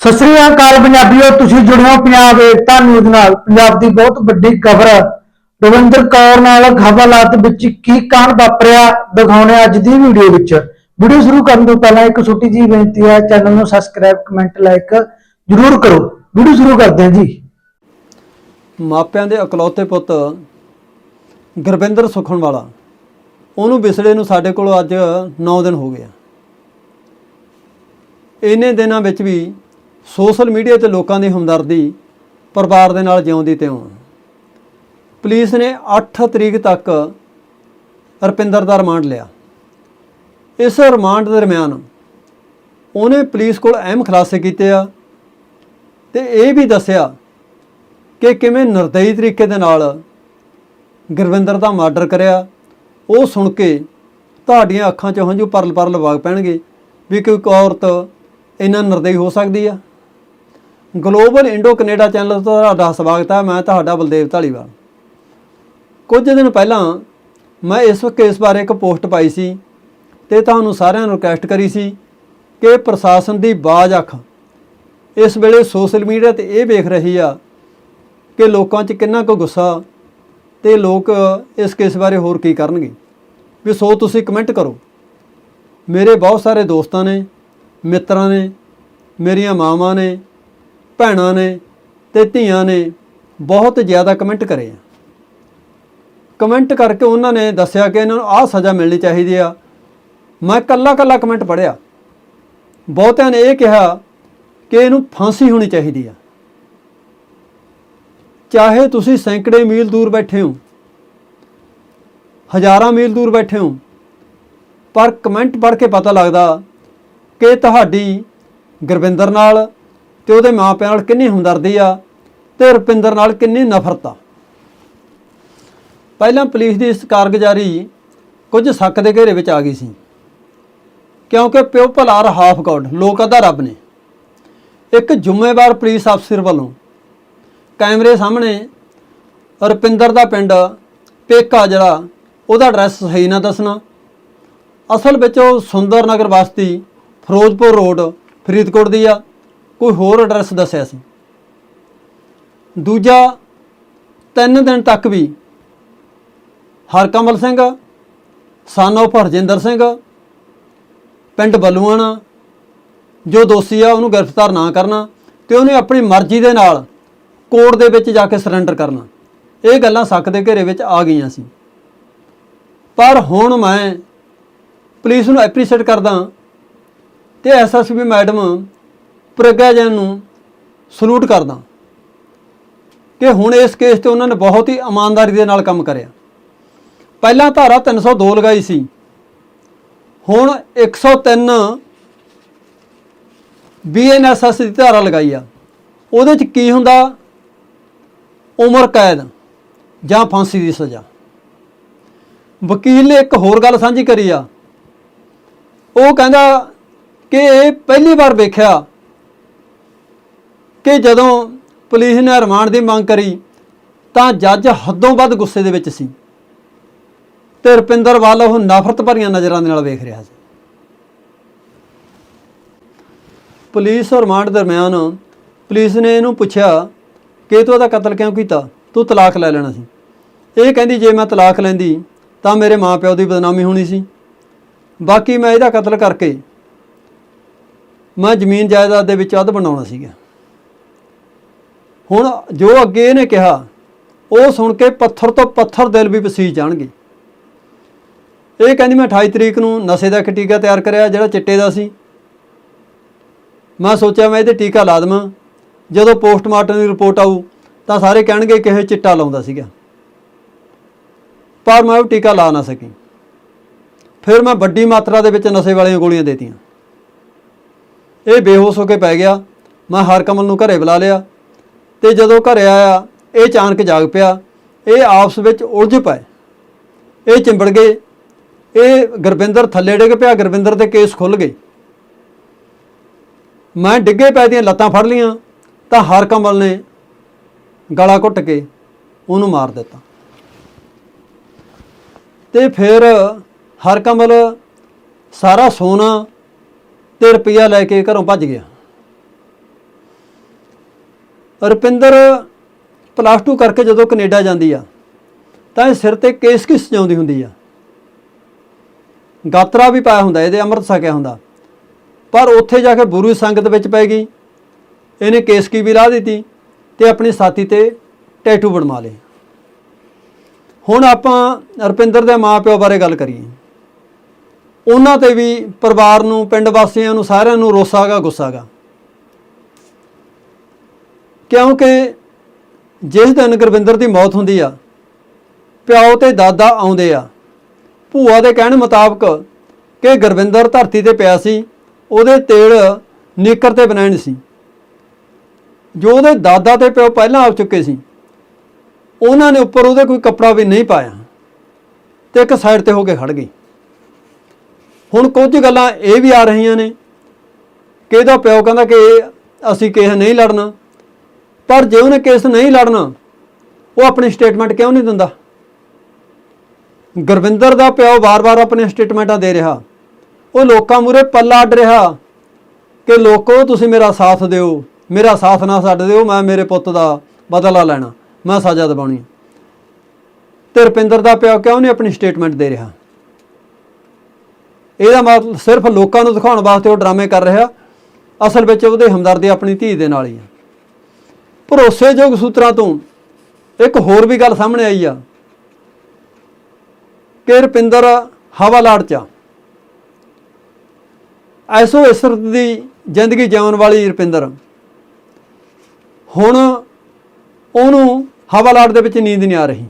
ਸਤਿ ਸ੍ਰੀ ਅਕਾਲ ਪੰਜਾਬੀਓ, ਤੁਸੀਂ ਜੁੜਿਓ ਪੰਜਾਬ ਏਕਤਾ ਨਿਊਜ਼ ਨਾਲ। ਪੰਜਾਬ ਦੀ ਬਹੁਤ ਵੱਡੀ ਖਬਰ, ਰਵਿੰਦਰ ਕੌਰ ਨਾਲ ਖਬਰਲਾਤ ਵਿੱਚ ਕੀ ਕਾਂਡ ਵਾਪਰਿਆ ਦਿਖਾਉਣੇ ਅੱਜ ਦੀ ਵੀਡੀਓ ਵਿੱਚ। ਵੀਡੀਓ ਸ਼ੁਰੂ ਕਰਨ ਤੋਂ ਪਹਿਲਾਂ ਇੱਕ ਛੋਟੀ ਜਿਹੀ ਬੇਨਤੀ ਹੈ, ਚੈਨਲ ਨੂੰ ਸਬਸਕ੍ਰਾਈਬ ਕਮੈਂਟ ਲਾਈਕ ਜ਼ਰੂਰ ਕਰੋ। ਵੀਡੀਓ ਸ਼ੁਰੂ ਕਰਦੇ ਹਾਂ ਜੀ। ਮਾਪਿਆਂ ਦੇ ਇਕਲੌਤੇ ਪੁੱਤ ਗੁਰਵਿੰਦਰ ਸੁਖਣ ਵਾਲਾ ਉਹਨੂੰ ਵਿਸੜੇ ਨੂੰ ਸਾਡੇ ਕੋਲ ਅੱਜ 9 ਦਿਨ ਹੋ ਗਏ ਆ। ਇੰਨੇ ਦਿਨਾਂ ਵਿੱਚ ਵੀ ਸੋਸ਼ਲ ਮੀਡੀਆ ਤੇ ਲੋਕਾਂ ਦੀ ਹਮਦਰਦੀ ਪਰਿਵਾਰ ਦੇ ਨਾਲ ਜਿਉਂਦੀ ਤਿਉਂ ਪੁਲਿਸ ਨੇ 8 ਤਰੀਕ ਤੱਕ ਰਪਿੰਦਰ ਦਾ ਰਿਮਾਂਡ ਲਿਆ। ਇਸ ਰਿਮਾਂਡ ਦੇ ਦਰਮਿਆਨ ਉਹਨੇ ਪੁਲਿਸ ਕੋਲ ਅਹਿਮ ਖੁਲਾਸੇ ਕੀਤੇ ਆ ਤੇ ਇਹ ਵੀ ਦੱਸਿਆ ਕਿ ਕਿਵੇਂ ਨਿਰਦਈ ਤਰੀਕੇ ਦੇ ਨਾਲ ਗੁਰਵਿੰਦਰ ਦਾ ਮਰਡਰ ਕਰਿਆ। ਉਹ ਸੁਣ ਕੇ ਤੁਹਾਡੀਆਂ ਅੱਖਾਂ 'ਚੋਂ ਹੰਝੂ ਪਰਲ ਪਰਲ ਵਗ ਪੈਣਗੇ ਵੀ ਕੋਈ ਔਰਤ ਇੰਨਾ ਨਿਰਦਈ ਹੋ ਸਕਦੀ ਆ। ਗਲੋਬਲ ਇੰਡੋ ਕੈਨੇਡਾ ਚੈਨਲ ਤੋਂ ਤੁਹਾਡਾ ਸਵਾਗਤ ਹੈ, ਮੈਂ ਤੁਹਾਡਾ ਬਲਦੇਵ ਢਾਲੀਵਾਲ ਕੁਝ ਦਿਨ ਪਹਿਲਾਂ ਮੈਂ ਇਸ ਕੇਸ ਬਾਰੇ ਇੱਕ ਪੋਸਟ ਪਾਈ ਸੀ ਤੇ ਤੁਹਾਨੂੰ ਸਾਰਿਆਂ ਨੂੰ ਰਿਕਵੈਸਟ ਕਰੀ ਸੀ ਕਿ ਪ੍ਰਸ਼ਾਸਨ ਦੀ ਬਾਜ਼ ਅੱਖ। ਇਸ ਵੇਲੇ ਸੋਸ਼ਲ ਮੀਡੀਆ ਤੇ ਇਹ ਵੇਖ ਰਹੀ ਆ ਕਿ ਲੋਕਾਂ 'ਚ ਕਿੰਨਾ ਕੁ ਗੁੱਸਾ ਤੇ ਲੋਕ ਇਸ ਕੇਸ ਬਾਰੇ ਹੋਰ ਕੀ ਕਰਨਗੇ। ਵੀ ਸੋ ਤੁਸੀਂ ਕਮੈਂਟ ਕਰੋ। ਮੇਰੇ ਬਹੁਤ ਸਾਰੇ ਦੋਸਤਾਂ ਨੇ, ਮਿੱਤਰਾਂ ਨੇ, ਮੇਰੀਆਂ ਮਾਵਾਂ ਨੇ ਭੈਣਾਂ ਨੇ ਤੇ ਧੀਆਂ ਨੇ ਬਹੁਤ ਜ਼ਿਆਦਾ ਕਮੈਂਟ ਕਰੇ ਆ। ਕਮੈਂਟ ਕਰਕੇ ਉਹਨਾਂ ਨੇ ਦੱਸਿਆ ਕਿ ਇਹਨਾਂ ਨੂੰ ਆਹ ਸਜ਼ਾ ਮਿਲਣੀ ਚਾਹੀਦੀ ਆ। ਮੈਂ ਕੱਲਾ ਕੱਲਾ ਕਮੈਂਟ ਪੜਿਆ ਬਹੁਤਿਆਂ ਨੇ ਇਹ ਕਿਹਾ ਕਿ ਇਹਨੂੰ ਫਾਂਸੀ ਹੋਣੀ ਚਾਹੀਦੀ ਆ। ਚਾਹੇ ਤੁਸੀਂ ਸੈਂਕੜੇ ਮੀਲ ਦੂਰ ਬੈਠੇ ਹੋ, ਹਜ਼ਾਰਾਂ ਮੀਲ ਦੂਰ ਬੈਠੇ ਹੋ, ਪਰ ਕਮੈਂਟ ਪੜ੍ਹ ਕੇ ਪਤਾ ਲੱਗਦਾ ਕਿ ਤੁਹਾਡੀ ਗੁਰਵਿੰਦਰ ਨਾਲ ਤੇ ਉਹਦੇ ਮਾਪਿਆਂ ਨਾਲ ਕਿੰਨੀ ਹਮਦਰਦੀ ਆ ਤੇ ਰੁਪਿੰਦਰ ਨਾਲ ਕਿੰਨੀ ਨਫ਼ਰਤ ਆ। ਪਹਿਲਾਂ ਪੁਲਿਸ ਦੀ ਇਸ ਕਾਰਗੁਜ਼ਾਰੀ ਕੁਝ ਸ਼ੱਕ ਦੇ ਘੇਰੇ ਵਿੱਚ ਆ ਗਈ ਸੀ। ਕਿਉਂਕਿ ਪਿਓ ਭਲਾਰ ਹਾਫ ਗੋਡ ਲੋਕ ਦਾ ਰੱਬ ਨੇ। ਇੱਕ ਜ਼ਿੰਮੇਵਾਰ ਪੁਲਿਸ ਅਫਸਰ ਵੱਲੋਂ ਕੈਮਰੇ ਸਾਹਮਣੇ ਰੁਪਿੰਦਰ ਦਾ ਪਿੰਡ ਪੇਕਾ ਜਿਹੜਾ, ਉਹਦਾ ਐਡਰੈਸ ਸਹੀ ਨਾ ਦੱਸਣਾ। ਅਸਲ ਵਿੱਚ ਉਹ ਸੁੰਦਰ ਨਗਰ ਬਸਤੀ ਫਿਰੋਜ਼ਪੁਰ ਰੋਡ ਫਰੀਦਕੋਟ ਦੀ ਆ। ਕੋਈ ਹੋਰ ਐਡਰੈਸ ਦੱਸਿਆ ਸੀ। ਦੂਜਾ, ਤਿੰਨ ਦਿਨ ਤੱਕ ਵੀ ਹਰਕਮਲ ਸਿੰਘ ਸਨ of ਹਰਜਿੰਦਰ ਸਿੰਘ, ਪਿੰਡ ਬਲੂਆਣਾ, ਜੋ ਦੋਸ਼ੀ ਆ, ਉਹਨੂੰ ਗ੍ਰਿਫਤਾਰ ਨਾ ਕਰਨਾ ਤੇ ਉਹਨੇ ਆਪਣੀ ਮਰਜ਼ੀ ਦੇ ਨਾਲ ਕੋਰਟ ਦੇ ਵਿੱਚ ਜਾ ਕੇ ਸਰੈਂਡਰ ਕਰਨਾ। ਇਹ ਗੱਲਾਂ ਸੱਕ ਦੇ ਘੇਰੇ ਵਿੱਚ ਆ ਗਈਆਂ ਸੀ। ਪਰ ਹੁਣ ਮੈਂ ਪੁਲਿਸ ਨੂੰ ਐਪਰੀਸ਼ੀਏਟ ਕਰਦਾ ਤੇ ਐਸਐਸਪੀ ਮੈਡਮ ਪ੍ਰਗਿਆ ਜੈਨ ਨੂੰ ਸਲੂਟ ਕਰਦਾ। ਕਿ ਹੁਣ ਇਸ ਕੇਸ ਤੇ ਉਹਨਾਂ ਨੇ ਬਹੁਤ ਹੀ ਇਮਾਨਦਾਰੀ ਦੇ ਨਾਲ ਕੰਮ ਕਰਿਆ। ਪਹਿਲਾਂ ਧਾਰਾ 302 ਲਗਾਈ ਸੀ। ਹੁਣ 103 ਬੀਐਨਐਸਐਸ ਦੀ ਧਾਰਾ ਲਗਾਈ ਆ। ਉਹਦੇ ਚ ਕੀ ਹੁੰਦਾ? ਉਮਰ ਕੈਦ ਜਾਂ ਫਾਂਸੀ ਦੀ ਸਜ਼ਾ। ਵਕੀਲ ਨੇ ਇੱਕ ਹੋਰ ਗੱਲ ਸਾਂਝੀ ਕਰੀ ਆ। ਉਹ ਕਹਿੰਦਾ ਕਿ ਇਹ ਪਹਿਲੀ ਵਾਰ ਵੇਖਿਆ ਕਿ ਜਦੋਂ ਪੁਲਿਸ ਨੇ ਰਿਮਾਂਡ ਦੀ ਮੰਗ ਕਰੀ, ਤਾਂ ਜੱਜ ਹੱਦੋਂ ਵੱਧ ਗੁੱਸੇ ਦੇ ਵਿੱਚ ਸੀ। ਤੇ ਰੁਪਿੰਦਰ ਵੱਲ ਉਹ ਨਫ਼ਰਤ ਭਰੀਆਂ ਨਜ਼ਰਾਂ ਦੇ ਨਾਲ ਵੇਖ ਰਿਹਾ ਸੀ। ਪੁਲਿਸ ਰਿਮਾਂਡ ਦਰਮਿਆਨ ਪੁਲਿਸ ਨੇ ਇਹਨੂੰ ਪੁੱਛਿਆ, ਕਿ ਤੂੰ ਉਹਦਾ ਕਤਲ ਕਿਉਂ ਕੀਤਾ? ਤੂੰ ਤਲਾਕ ਲੈ ਲੈਣਾ ਸੀ। ਇਹ ਕਹਿੰਦੀ, ਜੇ ਮੈਂ ਤਲਾਕ ਲੈਂਦੀ, ਤਾਂ ਮੇਰੇ ਮਾਪਿਓ ਦੀ ਬਦਨਾਮੀ ਹੋਣੀ ਸੀ। ਬਾਕੀ ਮੈਂ ਇਹਦਾ ਕਤਲ ਕਰਕੇ, ਮੈਂ ਜ਼ਮੀਨ ਜਾਇਦਾਦ ਦੇ ਵਿੱਚ ਅੱਧ ਬਣਾਉਣਾ ਸੀਗਾ। ਹੁਣ ਜੋ ਅੱਗੇ ਇਹਨੇ ਕਿਹਾ, ਉਹ ਸੁਣ ਕੇ ਪੱਥਰ ਤੋਂ ਪੱਥਰ ਦਿਲ ਵੀ ਵਸੀਜ ਜਾਣਗੇ। ਇਹ ਕਹਿੰਦੀ ਮੈਂ 28 ਤਰੀਕ ਨੂੰ ਨਸ਼ੇ ਦਾ ਇੱਕ ਟੀਕਾ ਤਿਆਰ ਕਰਿਆ, ਜਿਹੜਾ ਚਿੱਟੇ ਦਾ ਸੀ। ਮੈਂ ਸੋਚਿਆ ਮੈਂ ਇਹਦੇ ਟੀਕਾ ਲਾ ਦੇਵਾਂ। ਜਦੋਂ ਪੋਸਟਮਾਰਟਮ ਦੀ ਰਿਪੋਰਟ ਆਊ, ਤਾਂ ਸਾਰੇ ਕਹਿਣਗੇ ਕਿ ਇਹ ਚਿੱਟਾ ਲਾਉਂਦਾ ਸੀਗਾ। ਪਰ ਮੈਂ ਉਹ ਟੀਕਾ ਲਾ ਨਾ ਸਕੀ। ਫਿਰ ਮੈਂ ਵੱਡੀ ਮਾਤਰਾ ਦੇ ਵਿੱਚ ਨਸ਼ੇ ਵਾਲੀਆਂ ਗੋਲੀਆਂ ਦੇਤੀਆਂ। ਇਹ ਬੇਹੋਸ਼ ਹੋ ਕੇ ਪੈ ਗਿਆ। ਮੈਂ ਹਰਕਮਲ ਨੂੰ ਘਰੇ ਬੁਲਾ ਲਿਆ। ਤੇ ਜਦੋਂ ਘਰੇ ਆਇਆ, ਇਹ ਅਚਾਨਕ ਜਾਗ ਪਿਆ। ਇਹ ਆਪਸ ਵਿੱਚ ਉਲਝ ਪਏ। ਇਹ ਚਿੰਬੜ ਗਏ। ਇਹ ਗੁਰਵਿੰਦਰ ਥੱਲੇ ਡਿੱਗ ਪਿਆ। ਗੁਰਵਿੰਦਰ ਦੇ ਕੇਸ ਖੁੱਲ ਗਏ। ਮੈਂ ਡਿੱਗੇ ਪੈ ਦੀਆਂ ਲੱਤਾਂ ਫੜ ਲੀਆਂ ਤਾਂ ਹਰਕਮਲ ਨੇ ਗਲਾ ਘੁੱਟ ਕੇ ਉਹਨੂੰ ਮਾਰ ਦਿੱਤਾ। ਤੇ ਫਿਰ ਹਰਕਮਲ ਸਾਰਾ ਸੋਨਾ ਤੇ ਰੁਪਈਆ ਲੈ ਕੇ ਘਰੋਂ ਭੱਜ ਗਿਆ। ਰੁਪਿੰਦਰ ਪਲੱਸ 2 ਕਰਕੇ ਜਦੋਂ ਕੈਨੇਡਾ ਜਾਂਦੀ ਆ, ਤਾਂ ਇਹ ਸਿਰ ਤੇ ਕੇਸ ਕਿਸ ਸਜਾਉਂਦੀ ਹੁੰਦੀ ਆ? ਗਾਤਰਾ ਵੀ ਪਾਇਆ ਹੁੰਦਾ, ਇਹਦੇ ਅੰਮ੍ਰਿਤ ਛਕਿਆ ਹੁੰਦਾ। ਪਰ ਉੱਥੇ ਜਾ ਕੇ ਗੁਰੂ ਸੰਗਤ ਵਿੱਚ ਪੈ ਗਈ। ਇਹਨੇ ਕੇਸਕੀ ਵੀ ਲਾ ਦਿੱਤੀ ਤੇ ਆਪਣੀ ਸਾਥੀ ਤੇ ਟੈਟੂ ਬਣਵਾ ਲਏ। ਹੁਣ ਆਪਾਂ ਰੁਪਿੰਦਰ ਦੇ ਮਾਪਿਓ ਬਾਰੇ ਗੱਲ ਕਰੀਏ। ਉਹਨਾਂ ਤੇ ਵੀ ਪਰਿਵਾਰ ਨੂੰ, ਪਿੰਡ ਵਾਸੀਆਂ ਨੂੰ ਸਾਰਿਆਂ ਨੂੰ ਰੋਸਾਗਾ ਗੁੱਸਾਗਾ ਕਿਉਂਕਿ ਜਿਸ ਦਿਨ ਗੁਰਵਿੰਦਰ ਦੀ ਮੌਤ ਹੁੰਦੀ ਆ, ਪਿਓ ਤੇ ਦਾਦਾ ਆਉਂਦੇ ਆ। ਭੂਆ ਦੇ ਕਹਿਣ ਮੁਤਾਬਕ ਕਿ ਗੁਰਵਿੰਦਰ ਧਰਤੀ ਤੇ ਪਿਆ ਸੀ, ਉਹਦੇ ਤੇਲ ਨੀਕਰ ਤੇ ਬਣਾਉਣ ਸੀ। ਜੋ ਉਹਦੇ ਦਾਦਾ ਤੇ ਪਿਓ ਪਹਿਲਾਂ ਆ ਚੁੱਕੇ ਸੀ, ਉਹਨਾਂ ਨੇ ਉੱਪਰ ਉਹਦੇ ਕੋਈ ਕੱਪੜਾ ਵੀ ਨਹੀਂ ਪਾਇਆ ਤੇ ਇੱਕ ਸਾਈਡ ਤੇ ਹੋ ਕੇ ਖੜ ਗਈ। ਹੁਣ ਕੁਝ ਗੱਲਾਂ ਇਹ ਵੀ ਆ ਰਹੀਆਂ ਨੇ ਕਿ ਇਹਦਾ ਪਿਓ ਕਹਿੰਦਾ ਕਿ ਅਸੀਂ ਕਿਸੇ ਨਹੀਂ ਲੜਨਾ। ਪਰ ਜੇ ਉਹਨੇ ਕੇਸ ਨਹੀਂ ਲੜਨਾ, ਉਹ ਆਪਣੀ ਸਟੇਟਮੈਂਟ ਕਿਉਂ ਨਹੀਂ ਦਿੰਦਾ? ਗੁਰਵਿੰਦਰ ਦਾ ਪਿਓ ਵਾਰ-ਵਾਰ ਆਪਣੀਆਂ ਸਟੇਟਮੈਂਟਾਂ ਦੇ ਰਿਹਾ। ਉਹ ਲੋਕਾਂ ਮੂਰੇ ਪੱਲਾ ਅੱਡ ਰਿਹਾ ਕਿ ਲੋਕੋ, ਤੁਸੀਂ ਮੇਰਾ ਸਾਥ ਦਿਓ। ਮੇਰਾ ਸਾਥ ਨਾ ਛੱਡ ਦਿਓ, ਮੈਂ ਮੇਰੇ ਪੁੱਤ ਦਾ ਬਦਲਾ ਲੈਣਾ। ਮੈਂ ਸਜ਼ਾ ਦਿਵਾਉਣੀ ਹੈ। ਤੇ ਰੁਪਿੰਦਰ ਦਾ ਪਿਓ ਕਿਉਂ ਨਹੀਂ ਆਪਣੀ ਸਟੇਟਮੈਂਟ ਦੇ ਰਿਹਾ? ਇਹਦਾ ਮਤਲਬ ਸਿਰਫ ਲੋਕਾਂ ਨੂੰ ਦਿਖਾਉਣ ਵਾਸਤੇ ਉਹ ਡਰਾਮੇ ਕਰ ਰਿਹਾ। ਅਸਲ ਵਿੱਚ ਉਹਦੇ ਹਮਦਰਦੀ ਆਪਣੀ ਧੀ ਦੇ ਨਾਲ ਹੀ ਆ। ਭਰੋਸੇਯੋਗ ਸੂਤਰਾਂ ਤੋਂ ਇੱਕ ਹੋਰ ਵੀ ਗੱਲ ਸਾਹਮਣੇ ਆਈ ਆ ਕਿ ਰੁਪਿੰਦਰ ਹਵਾਲਾੜ ਚ ਆ। ਐਸੋ ਇਸਰਤ ਦੀ ਜ਼ਿੰਦਗੀ ਜਿਉਣ ਵਾਲੀ ਰੁਪਿੰਦਰ ਹੁਣ ਉਹਨੂੰ ਹਵਾਲਾੜ ਦੇ ਵਿੱਚ ਨੀਂਦ ਨਹੀਂ ਆ ਰਹੀ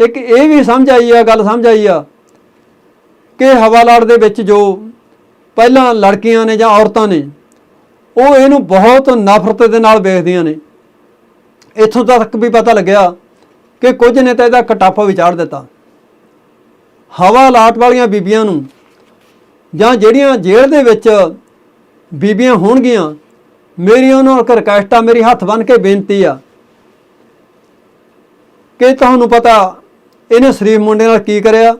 ਇੱਕ ਇਹ ਵੀ ਸਮਝ ਆਈ ਆ, ਗੱਲ ਸਮਝ ਆਈ ਆ ਕਿ ਹਵਾਲਾੜ ਦੇ ਵਿੱਚ ਜੋ ਪਹਿਲਾਂ ਲੜਕੀਆਂ ਨੇ ਜਾਂ ਔਰਤਾਂ ਨੇ ਉਹ ਇਹਨੂੰ ਬਹੁਤ ਨਫ਼ਰਤ ਦੇ ਨਾਲ ਵੇਖਦੀਆਂ ਨੇ। ਇੱਥੋਂ ਤੱਕ ਵੀ ਪਤਾ ਲੱਗਿਆ ਕਿ ਕੁਝ ਨੇ ਤਾਂ ਇਹਦਾ ਕਟਾਪਾ ਵਿਚਾਰ ਦਿੱਤਾ। ਹਵਾ ਲਾਟ ਵਾਲੀਆਂ ਬੀਬੀਆਂ ਨੂੰ ਜਾਂ ਜਿਹੜੀਆਂ ਜੇਲ੍ਹ ਦੇ ਵਿੱਚ ਬੀਬੀਆਂ ਹੋਣਗੀਆਂ ਮੇਰੀ ਉਹਨਾਂ ਨੂੰ ਰਿਕਵੈਸਟ ਆ ਮੇਰੀ ਹੱਥ ਬੰਨ ਕੇ ਬੇਨਤੀ ਆ ਕਿ ਤੁਹਾਨੂੰ ਪਤਾ ਇਹਨੇ ਸ਼ਰੀਫ ਮੁੰਡੇ ਨਾਲ ਕੀ ਕਰਿਆ?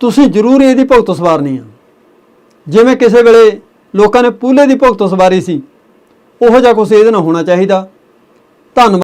ਤੁਸੀਂ ਜ਼ਰੂਰ ਇਹਦੀ ਭੁਗਤ ਸਵਾਰਨੀ ਆ। ਜਿਵੇਂ ਕਿਸੇ ਵੇਲੇ ਲੋਕਾਂ ਨੇ ਪੂਲੇ ਦੀ ਭੁਗਤ ਸਵਾਰੀ ਸੀ। ਉਹੋ ਜਿਹਾ ਕੁਛ ਇਹਦੇ ਨਾਲ ਹੋਣਾ ਚਾਹੀਦਾ। ਧੰਨਵਾਦ।